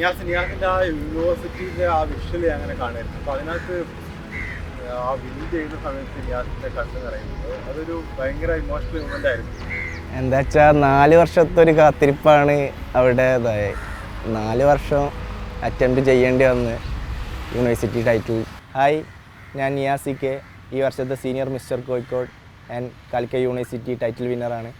നിയാസ് നിയാസിന്റെ ആ യൂണിവേഴ്സിറ്റിയിലെ ആ വിഷ്വലി അങ്ങനെ കാണായിരുന്നു. അപ്പൊ അതിനകത്ത് ആ വിൻ ചെയ്യുന്ന സമയത്ത് നിയാസിന്റെ കണ്ണ് നിറയുന്നത് അതൊരു ഭയങ്കര ഇമോഷണൽ മൂമെന്റ് ആയിരുന്നു. എന്താ വെച്ചാൽ നാല് വർഷത്തെ ഒരു കാത്തിരിപ്പാണ് അവിടെ ഇതായത് നാല് വർഷം അറ്റംപ്റ്റ് ചെയ്യേണ്ടി വന്ന് യൂണിവേഴ്സിറ്റി ടൈറ്റിൽ ഹായ് ഞാൻ നിയാസി കെ ഈ വർഷത്തെ senior mister Kozhikode and Calicut university title വിന്നറാണ്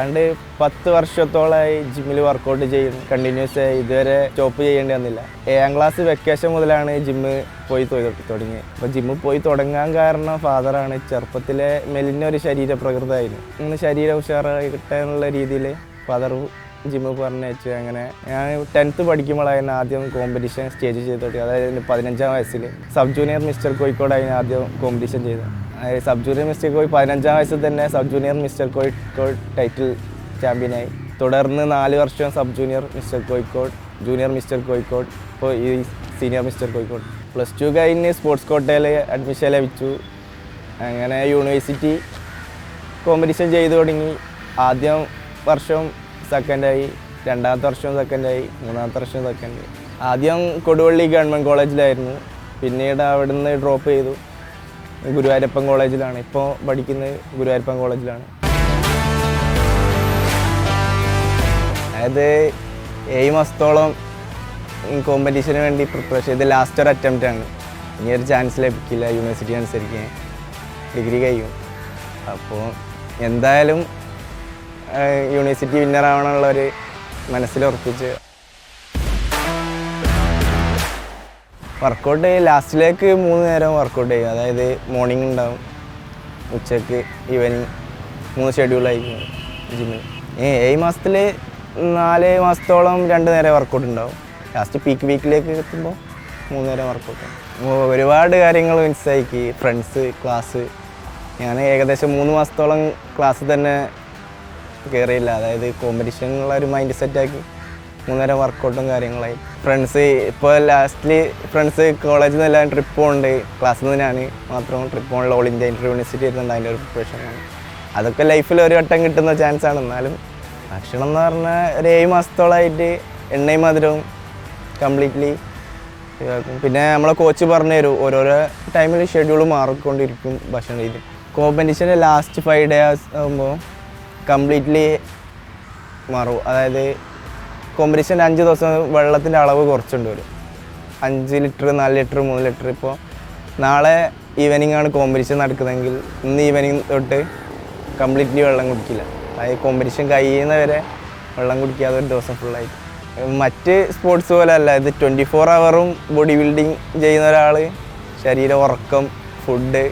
ഏതാണ്ട് പത്ത് വർഷത്തോളമായി ജിമ്മിൽ വർക്കൗട്ട് ചെയ്യുന്നു കണ്ടിന്യൂസ് ആയി ഇതുവരെ സ്റ്റോപ്പ് ചെയ്യേണ്ടി വന്നില്ല. ഏഴാം ക്ലാസ് വെക്കേഷൻ മുതലാണ് ജിമ്മ് പോയി തുടങ്ങിയത് അപ്പോൾ ജിമ്മിൽ പോയി തുടങ്ങാൻ കാരണം ഫാദറാണ് ചെറുപ്പത്തിലെ മെലിഞ്ഞ ഒരു ശരീര പ്രകൃതമായിരുന്നു ഇങ്ങനെ ശരീരം ഉഷാറായി കിട്ടാനുള്ള രീതിയിൽ ഫാദർ ജിമ്മിൽ പറഞ്ഞയച്ചു അങ്ങനെ ഞാൻ ടെൻത്ത് പഠിക്കുമ്പോഴായിരുന്നു ആദ്യം കോമ്പറ്റീഷൻ സ്റ്റേജ് ചെയ്ത് തുടങ്ങി അതായത് പതിനഞ്ചാം വയസ്സിൽ സബ് ജൂനിയർ മിസ്റ്റർ കോഴിക്കോടായിരുന്നു ആദ്യം കോമ്പറ്റീഷൻ ചെയ്തത്. സബ് ജൂനിയർ മിസ്റ്റർ കോഴി പതിനഞ്ചാം വയസ്സിൽ തന്നെ sub junior mister Kozhikode title ചാമ്പ്യനായി തുടർന്ന് നാല് വർഷം sub junior mister Kozhikode junior mister Kozhikode ഇപ്പോൾ ഈ senior mister Kozhikode. Plus two കഴിഞ്ഞ് സ്പോർട്സ് കോട്ടയിൽ അഡ്മിഷൻ ലഭിച്ചു. അങ്ങനെ യൂണിവേഴ്സിറ്റി കോമ്പറ്റീഷൻ ചെയ്തു തുടങ്ങി. ആദ്യം വർഷം സെക്കൻഡായി രണ്ടാമത്തെ വർഷം സെക്കൻഡായി മൂന്നാമത്തെ വർഷം സെക്കൻഡായി ആദ്യം കൊടുവള്ളി ഗവൺമെന്റ് കോളേജിലായിരുന്നു പിന്നീട് അവിടുന്ന് ഡ്രോപ്പ് ചെയ്തു. ഗുരുവായൂരപ്പൻ കോളേജിലാണ്. ഇപ്പോൾ പഠിക്കുന്നത് ഗുരുവായൂരപ്പൻ കോളേജിലാണ്. അതായത് ഏഴ് മാസത്തോളം കോമ്പറ്റീഷന് വേണ്ടി പ്രിപ്പറേഷൻ ചെയ്ത് ലാസ്റ്റ് ഒരു അറ്റംപ്റ്റ് ആണ്. ഇനി ഒരു ചാൻസ് ലഭിക്കില്ല യൂണിവേഴ്സിറ്റി അനുസരിച്ച് ഡിഗ്രി കഴിയും. അപ്പോൾ എന്തായാലും യൂണിവേഴ്സിറ്റി വിന്നർ ആവണമെന്നുള്ളൊരു മനസ്സിലുറപ്പിച്ച് വർക്കൗട്ട് ലാസ്റ്റിലേക്ക് മൂന്ന് നേരം വർക്കൗട്ട് ചെയ്യും അതായത് മോർണിംഗ് ഉണ്ടാവും ഉച്ചയ്ക്ക് ഈവനിങ് മൂന്ന് ഷെഡ്യൂളായിരിക്കും ജിമ്മിൽ ഈ ഏഴ് മാസത്തിൽ നാല് മാസത്തോളം രണ്ട് നേരം വർക്കൗട്ട് ഉണ്ടാവും. ലാസ്റ്റ് പീക്ക് വീക്കിലേക്ക് എത്തുമ്പോൾ മൂന്ന് നേരം വർക്കൗട്ട് ഒരുപാട് കാര്യങ്ങൾ മനസ്സിലാക്കി ഫ്രണ്ട്സ് ക്ലാസ് ഞാൻ ഏകദേശം മൂന്ന് മാസത്തോളം ക്ലാസ് തന്നെ കയറിയില്ല അതായത് കോമ്പറ്റീഷനുള്ള ഒരു മൈൻഡ് സെറ്റാക്കി മൂന്നേരം വർക്കൗട്ടും കാര്യങ്ങളായി. ഫ്രണ്ട്സ് ഇപ്പോൾ ലാസ്റ്റ്ലി ഫ്രണ്ട്സ് കോളേജിൽ നിന്ന് എല്ലാം ട്രിപ്പ് പോകുന്നുണ്ട് ക്ലാസ്സിൽ നിന്ന് ഞാൻ മാത്രം ട്രിപ്പ് പോകുന്നുള്ള ഓൾ ഇന്ത്യ യൂണിവേഴ്സിറ്റി ഇരുന്നുണ്ട് അതിന്റെ ഒരു പ്രിപ്പറേഷനാണ് അതൊക്കെ ലൈഫിൽ ഒരു വട്ടം കിട്ടുന്ന ചാൻസ് ആണ്. എന്നാലും ഭക്ഷണം എന്ന് പറഞ്ഞാൽ ഒരു ഏഴ് മാസത്തോളമായിട്ട് എണ്ണയും മധുരവും കംപ്ലീറ്റ്ലി പിന്നെ നമ്മളെ കോച്ച് പറഞ്ഞു തരും. ഓരോരോ ടൈമിൽ ഷെഡ്യൂൾ മാറിക്കൊണ്ടിരിക്കും ഭക്ഷണ രീതി. കോമ്പറ്റീഷന്റെ ലാസ്റ്റ് ഫൈവ് ഡേയ്സ് ആകുമ്പോൾ കംപ്ലീറ്റ്ലി മാറും. അതായത് കോമ്പറ്റീഷന്റെ അഞ്ച് ദിവസം വെള്ളത്തിന്റെ അളവ് കുറച്ചുണ്ട് വരും അഞ്ച് ലിറ്റർ നാല് ലിറ്റർ മൂന്ന് ലിറ്റർ. ഇപ്പോൾ നാളെ ഈവനിങ് ആണ് കോമ്പറ്റീഷൻ നടക്കുന്നതെങ്കിൽ ഇന്ന് ഈവനിങ് തൊട്ട് കംപ്ലീറ്റ്ലി വെള്ളം കുടിക്കില്ല. അതായത് കോമ്പറ്റീഷൻ കഴിയുന്നവരെ വെള്ളം കുടിക്കാതെ ഒരു ദിവസം ഫുള്ളായിട്ട് മറ്റ് സ്പോർട്സ് പോലെ അല്ല ഇത് ട്വന്റി ഫോർ അവറും ബോഡി ബിൽഡിങ് ചെയ്യുന്ന ഒരാൾ ശരീര ഉറക്കം ഫുഡ്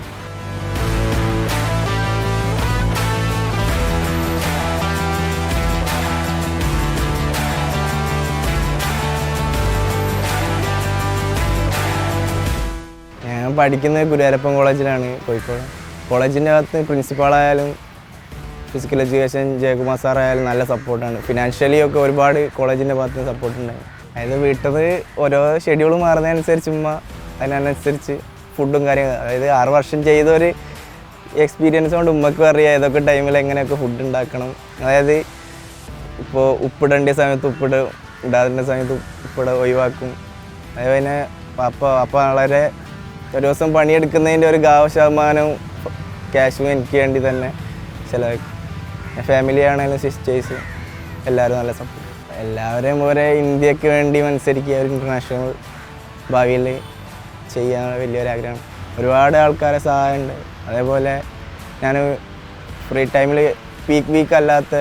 പഠിക്കുന്നത് ഗുരുവായൂരപ്പൻ കോളേജിലാണ് കോഴിക്കോട്. കോളേജിന്റെ അകത്ത് പ്രിൻസിപ്പാളായാലും ഫിസിക്കൽ എഡ്യൂക്കേഷൻ ജയകുമാർ സാറായാലും നല്ല സപ്പോർട്ടാണ് ഫിനാൻഷ്യലി ഒക്കെ ഒരുപാട് കോളേജിന്റെ ഭാഗത്ത് നിന്ന് അതായത് നിന്ന് ഓരോ ഷെഡ്യൂൾ മാറുന്നതനുസരിച്ച് ഉമ്മ അതിനനുസരിച്ച് ഫുഡും കാര്യങ്ങളും അതായത് ആറ് വർഷം ചെയ്ത ഒരു എക്സ്പീരിയൻസ് കൊണ്ട് ഉമ്മക്കും അറിയാം ഏതൊക്കെ ടൈമിൽ എങ്ങനെയൊക്കെ ഫുഡ് ഉണ്ടാക്കണം. അതായത് ഇപ്പോൾ ഉപ്പിടേണ്ട സമയത്ത് ഉപ്പിടും ഇടാതിന്റെ സമയത്ത് ഉപ്പിട ഒഴിവാക്കും. അതേപോലെ പാപ്പ പാപ്പ വളരെ ഒരു ദിവസം പണിയെടുക്കുന്നതിന്റെ ഒരു ഗാവ ശതമാനവും ക്യാഷും എനിക്ക് വേണ്ടി തന്നെ ചിലവാക്കും. ഫാമിലി ആണെങ്കിലും സിസ്റ്റേഴ്സ് എല്ലാവരും നല്ല സപ്പോർട്ട് എല്ലാവരെയും ഒരേ ഇന്ത്യയ്ക്ക് വേണ്ടി മത്സരിക്കുക ഒരു ഇന്റർനാഷണൽ ഭാവിയിൽ ചെയ്യാൻ വലിയൊരാഗ്രഹം ഒരുപാട് ആൾക്കാരെ സഹായമുണ്ട്. അതേപോലെ ഞാൻ ഫ്രീ ടൈമിൽ പീക്ക് വീക്ക് അല്ലാത്ത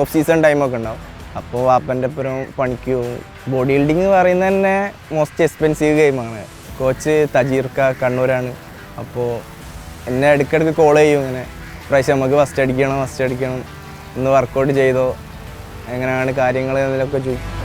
ഓഫ് സീസൺ ടൈമൊക്കെ ഉണ്ടാവും. അപ്പോൾ വാപ്പന്റെ അപ്പുറം പണിക്ക് പോകും ബോഡി ബിൽഡിങ് പറയുന്നത് തന്നെ മോസ്റ്റ് എക്സ്പെൻസീവ് ഗെയിമാണ് കോച്ച് തജീർക്ക കണ്ണൂരാണ്. അപ്പോൾ എന്നെ ഇടയ്ക്കിടയ്ക്ക് കോൾ ചെയ്യും ഇങ്ങനെ. പ്രാവശ്യം നമുക്ക് ഫസ്റ്റ് അടിക്കണം ഫസ്റ്റ് അടിക്കണം. ഇന്ന് വർക്കൗട്ട് ചെയ്തോ? എങ്ങനെയാണ് കാര്യങ്ങൾ എന്നതിലൊക്കെ ചോദിക്കും.